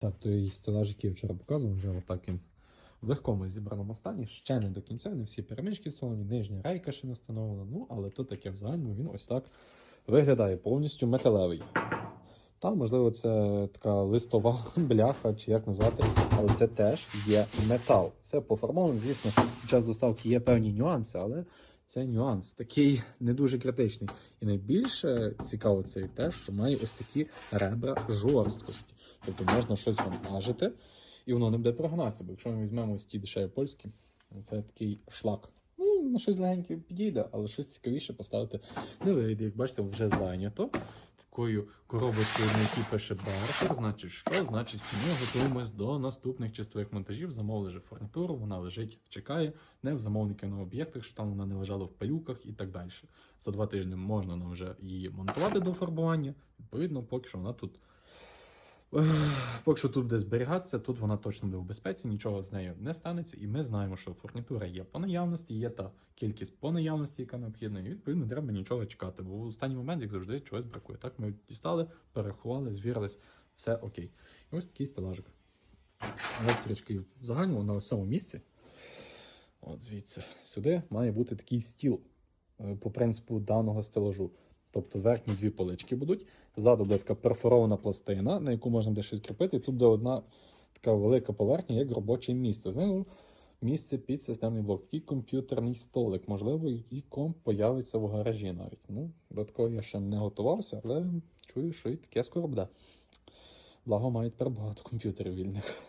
Так, той стелаж, який я вчора показував, вже отак він в легкому зібраному стані. Ще не до кінця, не всі перемички встановлені, нижня рейка ще не встановлена. Ну, але то таке в загальному він ось так виглядає повністю металевий. Там, можливо, це така листова бляха, чи як назвати, але це теж є метал. Все пофармовано, звісно, під час доставки є певні нюанси, але це нюанс такий не дуже критичний. І найбільше цікаво це те, що має ось такі ребра жорсткості. Тобто можна щось вантажити, і воно не буде прогнатися. Бо якщо ми візьмемо ось ті дешеві польські, це такий шлак. Ну, на щось легеньке підійде, але щось цікавіше поставити не вийде. Як бачите, вже зайнято. Такою коробочкою, на якій пише бартер. Значить, що? Значить, ми готуємось до наступних чистових монтажів. Замовили вже фурнітуру, вона лежить, чекає, не в замовників на об'єктах, що там вона не лежала в пилюках і так далі. За два тижні можна нам вже її монтувати до фарбування. Відповідно, поки що вона тут. Ех, Поки що тут буде зберігатися, тут вона точно буде в безпеці, нічого з нею не станеться, і ми знаємо, що фурнітура є по наявності, є та кількість по наявності, яка необхідна, і відповідно треба нічого чекати, бо в останній момент, як завжди, чогось бракує. Так ми дістали, перерахували, звірились, все окей. І ось такий стелажик. Гострічки в загальному на цьому місці. От звідси сюди має бути такий стіл е, по принципу даного стелажу. Тобто верхні дві полички будуть, ззаду буде така перфорована пластина, на яку можна буде щось кріпити. І тут буде одна така велика поверхня, як робоче місце. Знизу місце під системний блок. Такий комп'ютерний столик. Можливо, і комп появиться в гаражі навіть. Ну, до такого я ще не готувався, але чую, що і таке скоро буде. Благо мають тепер багато комп'ютерів вільних.